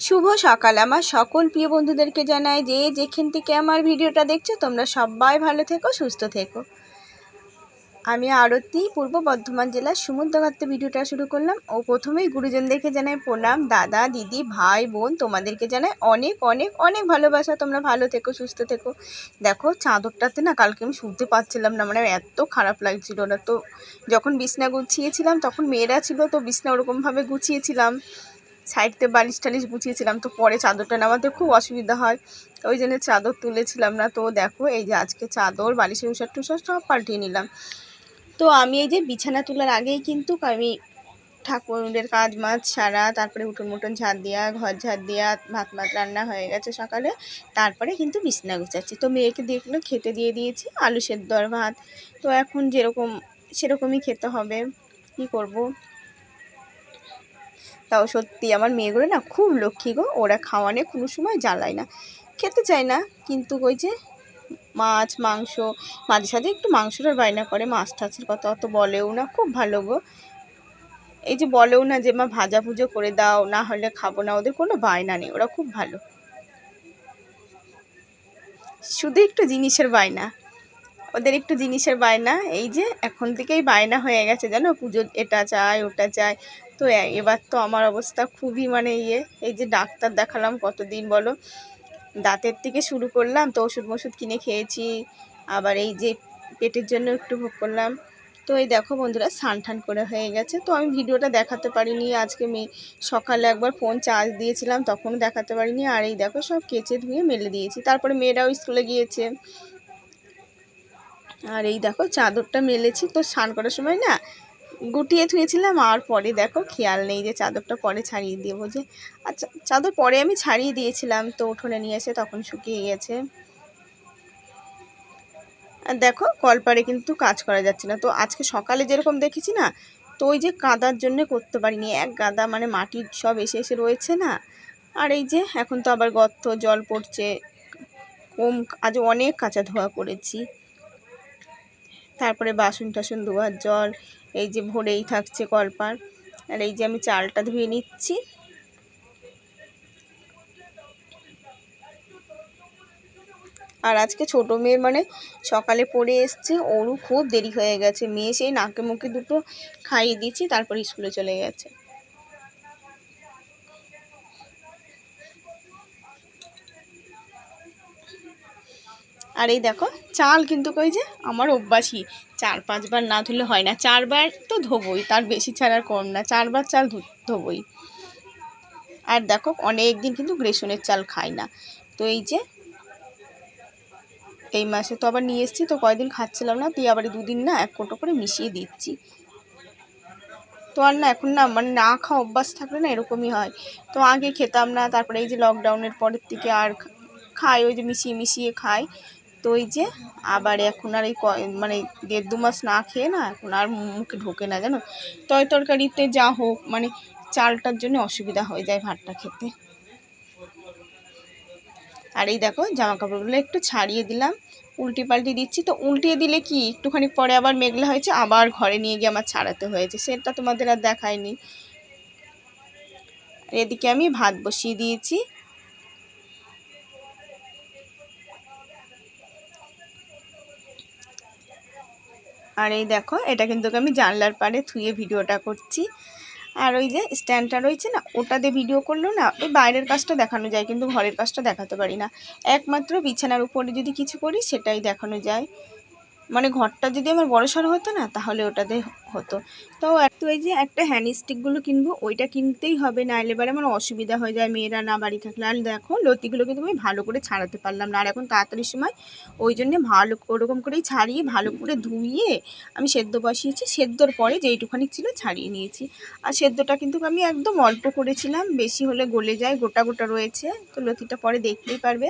শুভ সকাল। আমার সকল প্রিয় বন্ধুদেরকে জানাই যে যেখান থেকে আমার ভিডিওটা দেখছ, তোমরা সবাই ভালো থেকো, সুস্থ থেকো। আমি আরতি, পূর্ব বর্ধমান জেলার সমুদ্রঘাটতে ভিডিওটা শুরু করলাম। ও প্রথমেই গুরুজনদেরকে জানাই প্রণাম। দাদা, দিদি, ভাই, বোন, তোমাদেরকে জানাই অনেক অনেক অনেক ভালোবাসা। তোমরা ভালো থেকো, সুস্থ থেকো। দেখো, চাদরটাতে না কালকে আমি শুনতে পাচ্ছিলাম না মানে এত খারাপ লাগছিল না। তো যখন বিছনা গুছিয়েছিলাম, তখন মেয়েরা ছিল, তো বিছনা ওরকমভাবে গুছিয়েছিলাম। সাইডতে বালিশ টালিশ গুছিয়েছিলাম, তো পরে চাদরটা নামাতে খুব অসুবিধা হয়। ওই জন্য চাদর তুলেছিলাম না। তো দেখো, এই যে আজকে চাদর, বালিশের উষার টুষার সব পাল্টিয়ে নিলাম। তো আমি এই যে বিছানা তোলার আগেই কিন্তু আমি ঠাকুরের কাজ, মাছ সারা, তারপরে উঠোন মুটন ঝাড় দেওয়া ঘর ঝাড় দেওয়া ভাত ভাত রান্না হয়ে গেছে সকালে। তারপরে কিন্তু বিছনা গুছাচ্ছি। তো মেয়েকে দেখল, খেতে দিয়ে দিয়েছি, আলু সেদ্ধ আর ভাত। তো এখন যেরকম, সেরকমই খেতে হবে। কি করব? তাও সত্যি আমার মেয়েগুলো না খুব লক্ষ্মী গো। ওরা খাওয়ানে কোনো সময় জ্বালায় না। খেতে চায় না, কিন্তু ওই যে মাছ, মাংস, মাঝে সাঝে একটু মাংসটার বায়না করে, মাছ টাছের কথা অত বলেও না, খুব ভালো গো। এই যে বলেও না যে, মা, ভাজা পুজো করে দাও, না হলে খাব না। ওদের কোনো বায়না নেই, ওরা খুব ভালো। শুধু একটু জিনিসের বায়না। ওদের একটু জিনিসের বায়না, এই যে এখন থেকেই বায়না হয়ে গেছে, জানো? পুজো এটা চাই ওটা চাই তো এবার তো আমার অবস্থা খুবই মানে ইয়ে। এই যে ডাক্তার দেখালাম কতদিন বলো? দাঁতের থেকে শুরু করলাম, তো ওষুধ মষুধ কিনে খেয়েছি। আবার এই যে পেটের জন্য একটু ভোগ করলাম। তো এই দেখো বন্ধুরা ঠান করে হয়ে গেছে। তো আমি ভিডিওটা দেখাতে পারিনি। আজকে মেয়ে সকালে একবার ফোন চার্জ দিয়েছিলাম, তখনও দেখাতে পারিনি। আর এই দেখো সব কেচে ধুয়ে মেলে দিয়েছি। তারপরে মেয়েরাও স্কুলে গিয়েছে। আর এই দেখো চাদরটা মেলেছি। তো স্নান করার সময় না গুটিয়ে থুয়েছিলাম আর পরে দেখো খেয়াল নেই যে চাদরটা পরে ছাড়িয়ে দেবো যে আচ্ছা চাদর পরে আমি ছাড়িয়ে দিয়েছিলাম তো উঠোনে নিয়ে এসে তখন শুকিয়ে গেছে। আর দেখো কলপারে কিন্তু কাজ করা যাচ্ছে না। তো আজকে সকালে যেরকম দেখেছি না, তো ওই যে কাদার জন্য করতে পারিনি। এক গাদা মানে মাটির সব এসে এসে রয়েছে না। আর এই যে এখন তো আবার গর্ত, জল পড়ছে, কম, আজ অনেক কাঁচা ধোয়া করেছি। তারপরে বাসন টাসন ধোয়ার জল, এই যে ভরেই থাকছে কলপার। আর এই যে আমি চালটা ধুয়ে নিচ্ছি। আর আজকে ছোট মেয়ের মানে সকালে পড়ে এসছে, ওরও খুব দেরি হয়ে গেছে। মেয়ে সেই নাকে মুখে দুটো খাইয়ে দিচ্ছি তারপর স্কুলে চলে গেছে। আর এই দেখো, চাল কিন্তু কই যে আমার অভ্যাসই। চার পাঁচবার না ধুলে হয় না। চারবার তো ধোবই, তার বেশি ছাড়া কম না। চারবার চাল ধোবই। আর দেখো অনেক দিন কিন্তু গ্রেশনের চাল খাই না। তো এই যে, এই মাসে তো আবার নিয়ে এসেছি, তো কয়দিন খাচ্ছিলাম না, দিয়ে আবার দুদিন না এক কোটো করে মিশিয়ে দিচ্ছি। তো আর না, এখন না মানে না খাওয়া অভ্যাস থাকলে না এরকমই হয়। তো আগে খেতাম না, তারপরে এই যে লকডাউনের পরের থেকে আর খাই, ওই যে মিশিয়ে মিশিয়ে খাই। তো ওই যে আবার এখন আর এই মানে দেড় দু মাস না খেয়ে না এখন আর মুখে ঢোকে না জানো? তয় তরকারিতে যা হোক মানে চালটার জন্য অসুবিধা হয়ে যায় ভাতটা খেতে। আর এই দেখো জামা কাপড়গুলো একটু ছাড়িয়ে দিলাম উল্টি পাল্টি দিচ্ছি। তো উল্টিয়ে দিলে কি, একটুখানি পরে আবার মেঘলা হয়েছে, আবার ঘরে নিয়ে গিয়ে আমার ছাড়াতে হয়েছে, সেটা তোমাদের আর দেখায়নি এদিকে আমি ভাত বসিয়ে দিয়েছি। আর এই দেখো, এটা কিন্তু আমি জানলার পাড়ে থুয়ে ভিডিওটা করছি। আর ওই যে স্ট্যান্ডটা রয়েছে না ওটা দিয়ে ভিডিও করলেও না, ওই বাইরের কাজটা দেখানো যায়, কিন্তু ঘরের কাজটা দেখাতে পারি না। একমাত্র বিছানার উপরে যদি কিছু করি, সেটাই দেখানো যায়। মানে ঘরটা যদি আমার বড় সড়ো হতো না, তাহলে ওটাতে হতো। তো একটু এই যে একটা হ্যান্ড স্টিকগুলো কিনবো, ওইটা কিনতেই হবে না এলে এবারে আমার অসুবিধা হয়ে যায়, মেয়েরা না বাড়ি থাকলে। আর দেখো লতিগুলো কিন্তু আমি ভালো করে ছাড়াতে পারলাম না। আর এখন তাড়াতাড়ি সময়, ওই জন্যে ভালো ওরকম করেই ছাড়িয়ে, ভালো করে ধুইয়ে আমি সেদ্ধ বসিয়েছি। সেদ্ধর পরে যেইটুখানি ছিল ছাড়িয়ে নিয়েছি। আর সেদ্ধটা কিন্তু আমি একদম অল্প করেছিলাম, বেশি হলে গলে যায়, গোটা গোটা রয়েছে। তো লতিটা পরে দেখতেই পারবে।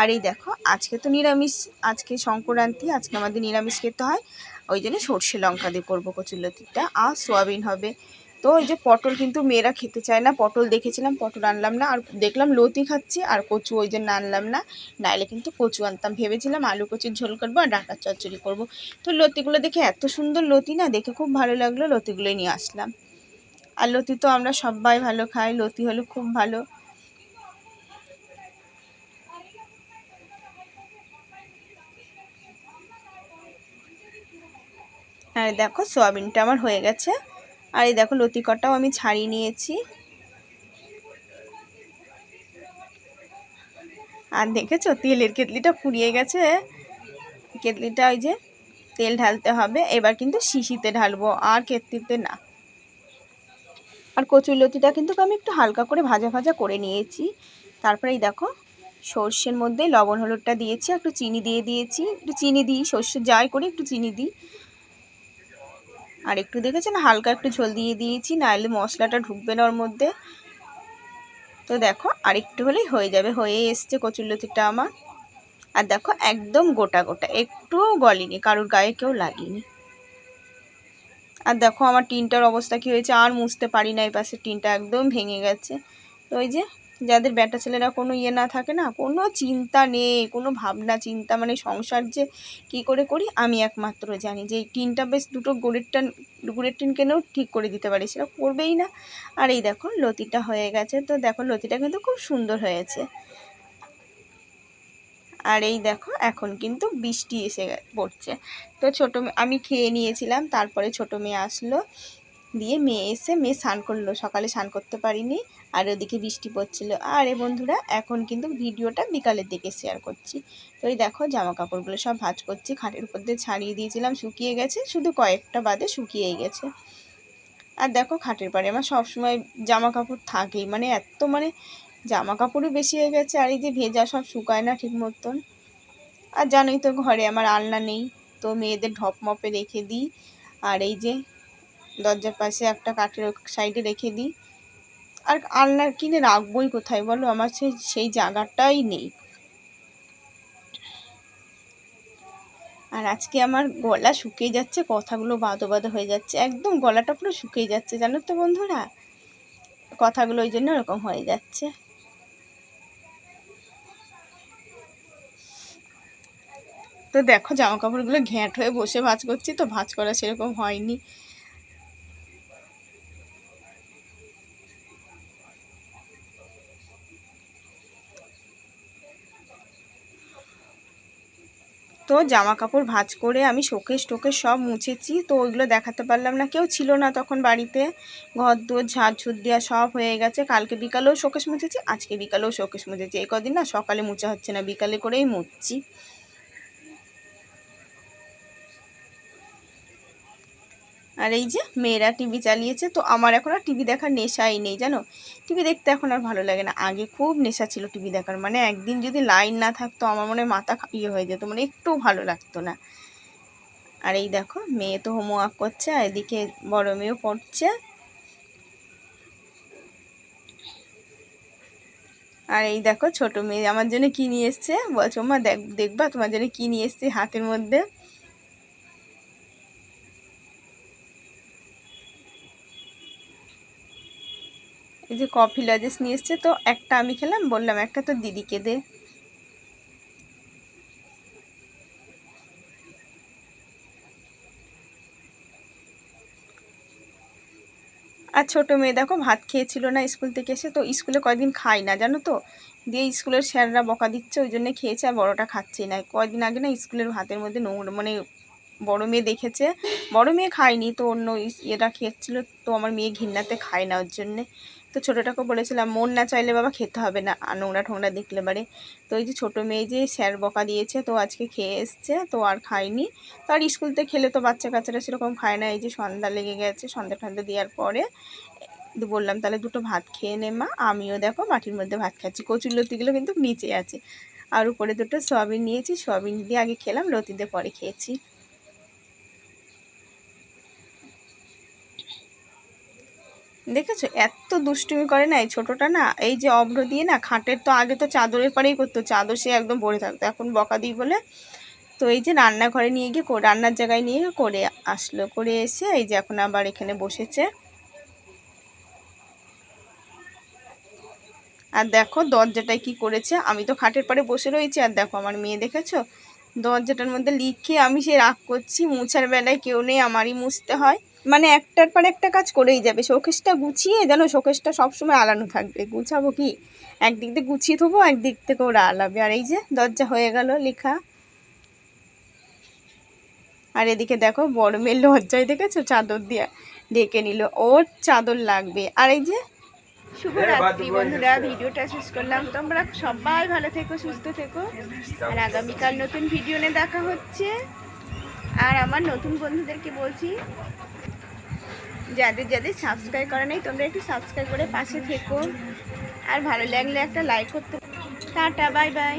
আর এই দেখো, আজকে তো নিরামিষ, আজকে সংক্রান্তি, আজকে আমাদের নিরামিষ খেতে হয়। ওই জন্য সর্ষে লঙ্কা দিয়ে করব কচুরলতিটা আর সোয়াবিন হবে। তো ওই যে পটল কিন্তু মেয়েরা খেতে চায় না। পটল দেখেছিলাম, পটল আনলাম না। আর দেখলাম লতি খাচ্ছি, আর কচু ওই জন্য আনলাম না। নাইলে কিন্তু কচু আনতাম। ভেবেছিলাম আলু কচুর ঝোল করব আর ডাকার চচ্চড়ি করব। তো লতিগুলো দেখে এত সুন্দর লতি না, দেখে খুব ভালো লাগল। লতিগুলোই নিয়ে আসলাম। আর লতি তো আমরা সবাই ভালো খাই, লতি হলে খুব ভালো। আর দেখো, সোয়াবিনটা আমার হয়ে গেছে। আর এই দেখো লতিকটাও আমি ছাড়িয়ে নিয়েছি। আর দেখেছ, তেলের কেটলিটা ফুরিয়ে গেছে। কেটলিটা ওই যে তেল ঢালতে হবে। এবার কিন্তু শিশিতে ঢালবো, আর কেটলিতে না। আর কচুর লতিটা কিন্তু আমি একটু হালকা করে ভাজা ভাজা করে নিয়েছি। তারপরে এই দেখো, সর্ষের মধ্যে লবণ, হলুদটা দিয়েছি, একটু চিনি দিয়ে দিয়েছি। একটু চিনি দিই, সর্ষে যাই করে, একটু চিনি দিই। আর একটু দেখেছেন, হালকা একটু ঝোল দিয়ে দিয়েছি, নাহলে মশলাটা ঢুকবে না ওর মধ্যে। তো দেখো আর একটু হলেই হয়ে যাবে, হয়ে এসছে কচুরলতিটা আমার। আর দেখো, একদম গোটা গোটা, একটুও গলেনি, কারোর গায়ে কেউ লাগিনি। আর দেখো, আমার টিনটার অবস্থা কী হয়েছে, আর মুছতে পারি না, এই পাশে টিনটা একদম ভেঙে গেছে। তো ওই যে যাদের ব্যাটা ছেলেরা কোনো ইয়ে না থাকে না, কোনো চিন্তা নেই, কোনো ভাবনা, চিন্তা মানে সংসার যে কি করে করি আমি একমাত্র জানি। যে এই টিনটা বেশ দুটো গুড়ের টান, গুড়ের টিন কেনেও ঠিক করে দিতে পারি, সেটা করবেই না। আর এই দেখো লতিটা হয়ে গেছে, তো দেখো লতিটা কিন্তু খুব সুন্দর হয়েছে। আর এই দেখো এখন কিন্তু বৃষ্টি এসে পড়ছে। তো ছোটো আমি খেয়ে নিয়েছিলাম, তারপরে ছোটো মেয়ে আসলো। দিয়ে মেয়ে এসে মেয়ে স্নান করল। সকালে স্নান করতে পারিনি, আর ওদিকে বৃষ্টি পড়ছিল। আর এ বন্ধুরা, এখন কিন্তু ভিডিওটা বিকালের দিকে শেয়ার করছি। তো এই দেখো জামা কাপড়গুলো সব ভাজ করছি, খাটের উপর দিয়ে ছাড়িয়ে দিয়েছিলাম, শুকিয়ে গেছে, শুধু কয়েকটা বাদে শুকিয়েই গেছে। আর দেখো খাটের পাড়ে আমার সবসময় জামা কাপড় থাকেই মানে এত মানে জামা কাপড়ও বেশি হয়ে গেছে, আর এই যে ভেজা সব শুকায় না ঠিক মতন। আর জানোই তো ঘরে আমার আলনা নেই, তো মেয়েদের ঢপ মপে রেখে দিই। আর এই যে দরজার পাশে একটা কাঠের সাইডে রেখে দিই। আর আলনার কিনে রাখবোই কোথায় বলো? আমার সেই সেই জায়গাটাই নেই। আর আজকে আমার গলা শুকিয়ে যাচ্ছে, কথাগুলো বাদো বাদো হয়ে যাচ্ছে। একদম গলাটা পুরো শুকিয়ে যাচ্ছে, জানো তো বন্ধুরা? কথাগুলো ওই জন্য ওরকম হয়ে যাচ্ছে। তো দেখো জামা কাপড়গুলো ঘ্যাঁট হয়ে বসে ভাজ করছি, তো ভাজ করা সেরকম হয়নি। তো জামা কাপড় ভাঁজ করে আমি শোকেশ টোকেশ সব মুছেছি। তো ওইগুলো দেখাতে পারলাম না, কেউ ছিল না তখন বাড়িতে। ঘর দুয়ার, ঝাড় ঝুট দেওয়া সব হয়ে গেছে। কালকে বিকালেও শোকেশ মুছেছি, আজকে বিকালেও শোকেশ মুছেছি। এই কদিন না সকালে মুছা হচ্ছে না, বিকালে করেই মুছছি। আর এই যে মেয়েরা টিভি চালিয়েছে, তো আমার এখন আর টিভি দেখার নেশাই নেই, জানো? টিভি দেখতে এখন আর ভালো লাগে না। আগে খুব নেশা ছিল টিভি দেখার মানে একদিন যদি লাইন না থাকতো, আমার মনে মাথা ইয়ে হয়ে যেত মানে একটু ভালো লাগতো না। আর এই দেখো, মেয়ে তো হোমওয়ার্ক করছে, আর এদিকে বড় মেয়েও পড়ছে। আর এই দেখো, ছোট মেয়ে আমার জন্য কী নিয়ে এসছে? বলছো মা দেখ, দেখবা তোমার জন্য কী নিয়ে এসছে হাতের মধ্যে? এই যে কফি লজেস নিয়ে এসছে, তো একটা আমি খেলাম, বললাম একটা তো দিদিকে দে। আর ছোটো মেয়ে দেখো ভাত খেয়েছিল না স্কুল থেকে এসে, তো স্কুলে কয়দিন খায় না জানো তো? দিয়ে স্কুলের স্যাররা বকা দিচ্ছে, ওই জন্য খেয়েছে আর বড়োটা খাচ্ছেই না। কয়দিন আগে না স্কুলের ভাতের মধ্যে নোংরা মানে বড় মেয়ে দেখেছে। বড় মেয়ে খায়নি, তো অন্য ইয়েটা খেয়েছিল তো আমার মেয়ে ঘিন্নাতে খায় না ওর জন্যে। তো ছোটোটাকে বলেছিলাম, মন না চাইলে বাবা খেতে হবে না। আর নোংরা ঠোংরা দেখলে পারে। তো এই যে ছোটো মেয়ে যে স্যার বকা দিয়েছে, তো আজকে খেয়ে এসছে, তো আর খায়নি। তো আর স্কুলতে খেলে তো বাচ্চা কাচ্চারা সেরকম খায় না। এই যে সন্ধ্যা লেগে গেছে, সন্ধ্যা ঠন্ধ্যা দেওয়ার পরে বললাম, তাহলে দুটো ভাত খেয়ে নে মা, আমিও দেখো মাটির মধ্যে ভাত খাচ্ছি। কচুর লতিগুলো কিন্তু নিচে আছে। আর উপরে দুটো সোয়াবিন নিয়েছি, সোয়াবিন দিয়ে আগে খেলাম লতিতে পরে খেয়েছি। দেখেছ? এত দুষ্টুমি করে না, এই ছোটোটা না, এই যে অভ্র দিয়ে না, খাটের তো আগে তো চাদরের পাড়েই করতো, চাদর সে একদম ভরে থাকতো। এখন বকা দিই বলে তো এই যে রান্নাঘরে নিয়ে গিয়ে রান্নার জায়গায় নিয়ে গিয়ে করে আসলো। করে এসে এই যে এখন আবার এখানে বসেছে। আর দেখো দরজাটায় কি করেছে। আমি তো খাটের পাড়ে বসে রয়েছি, আর দেখো আমার মেয়ে দেখেছ? দরজাটার মধ্যে লিখে আমি সে রাগ করছি, মুছার বেলায় কেউ নেই, আমারই মুছতে হয়। মানে একটার পর একটা কাজ করেই যাবে। শোকেসটা গুছিয়ে যেন শোকেসটা সবসময় আলানো থাকবে। গুছাবো কি? একদিক দিয়ে গুছিয়ে থবো একদিক থেকে ওরা আলাবে। আর এই যে দরজা হয়ে গেল লেখা। আর এদিকে দেখো বড় মেয়ের লজ্জায় দেখেছ? চাদর দিয়ে ডেকে নিল। ওর চাদর লাগবে। আর এই যে শুভরাত্রি বন্ধুরা, ভিডিওটা শেষ করলাম। তোমরা সবাই ভালো থেকো, সুস্থ থেকো। আর আগামীকাল নতুন ভিডিও নিয়ে দেখা হচ্ছে। আর আমার নতুন বন্ধুদেরকে বলছি যাদের যাদের সাবস্ক্রাইব করা নেই, তোমরা একটু সাবস্ক্রাইব করে পাশে থেকো। আর ভালো লাগলে একটা লাইক করতে টাটা বাই বাই